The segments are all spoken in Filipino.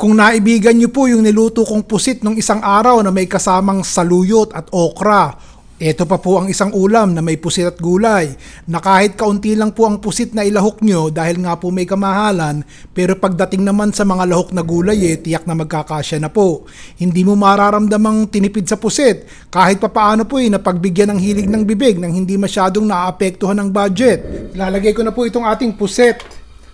Kung naibigan niyo po yung niluto kong pusit nung isang araw na may kasamang saluyot at okra, ito pa po ang isang ulam na may pusit at gulay na kahit kaunti lang po ang pusit na ilahok nyo dahil nga po may kamahalan pero pagdating naman sa mga lahok na gulay eh, tiyak na magkakasya na po. Hindi mo mararamdamang tinipid sa pusit kahit papaano po eh napagbigyan ng hilig ng bibig nang hindi masyadong naaapektuhan ng budget. Ilalagay ko na po itong ating pusit.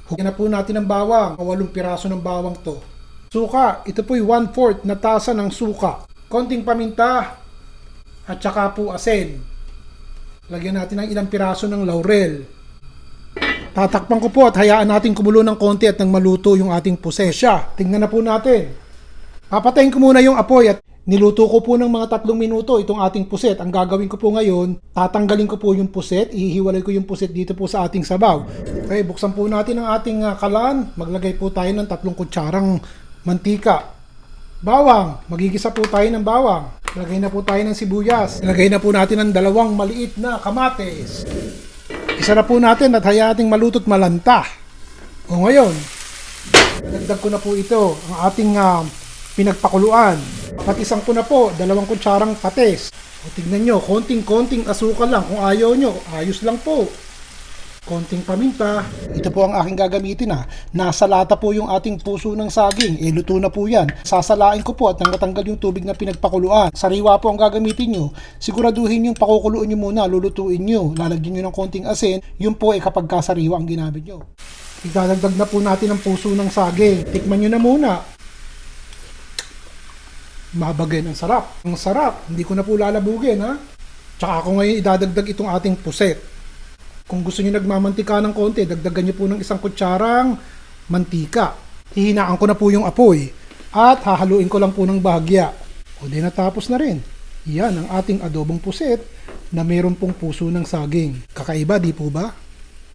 Hugyan na po natin ng bawang. Walong piraso ng bawang to. Suka, ito po'y 1-4 na tasa ng suka. Konting paminta at saka po asin. Lagyan natin ng ilang piraso ng laurel. Tatakpan ko po at hayaan natin kumulo ng konti at nang maluto yung ating pusesya. Tingnan na po natin. Papatayin ko muna yung apoy at niluto ko po ng mga tatlong minuto itong ating puset. Ang gagawin ko po ngayon, tatanggalin ko po yung puset, ihiwalay ko yung puset dito po sa ating sabaw. Okay, buksan po natin ang ating ah, kalan. Maglagay po tayo ng tatlong kutsarang mantika. Bawang, magigisa po tayo ng bawang. Lagay na po tayo ng sibuyas. Lagay na po natin ng dalawang maliit na kamates. Isa na po natin at hayaan nating maluto't malanta. O ngayon, dagdag ko na po ito, ang ating ah, pinagpakuluan. Patisang ko na po, dalawang kutsarang patis. O tignan nyo, konting-konting asukal lang. Kung ayaw nyo, ayos lang po. Konting paminta. Ito po ang aking gagamitin ha. Nasa lata po yung ating puso ng saging. E luto na po yan. Sasalain ko po at nang matanggal yung tubig na pinagpakuluan. Sariwa po ang gagamitin nyo. Siguraduhin yung pakukuluan nyo muna, lulutuin nyo. Lalagyan nyo ng konting asin. Yun po ay kapag kasariwa ang ginamit nyo. Idadagdag na po natin ang puso ng saging. Tikman nyo na muna. Mabagay ang sarap. Ang sarap. Hindi ko na po lalabugin ha. Tsaka ako ngayon idadagdag itong ating puset. Kung gusto niyo nagmamantika ng konti, dagdagan niyo po ng isang kutsarang mantika. Hihinaan ko na po yung apoy at hahaluin ko lang po ng bahagya. O di natapos na rin. Yan ang ating adobong puset na meron pong puso ng saging. Kakaiba, di po ba?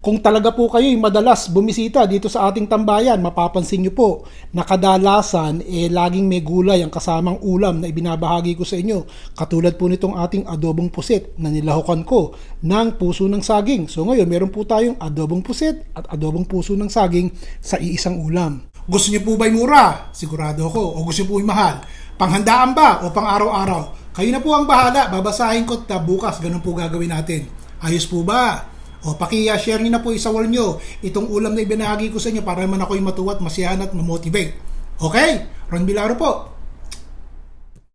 Kung talaga po kayo'y madalas bumisita dito sa ating tambayan, mapapansin nyo po na kadalasan eh laging may gulay ang kasamang ulam na ibinabahagi ko sa inyo. Katulad po nitong ating adobong pusit na nilahukan ko ng puso ng saging. So ngayon, meron po tayong adobong pusit at adobong puso ng saging sa iisang ulam. Gusto niyo po ba'y mura? Sigurado ako. O gusto niyo po mahal? Panghandaan ba o pang araw-araw? Kayo na po ang bahala. Babasahin ko at bukas ganun po gagawin natin. Ayos po ba? O paki-share niyo na po isawal niyo itong ulam na ibinahagi ko sa inyo para naman ako'y matuwa at masiyahan at mamotivate. Okay? Ron Bilaro po.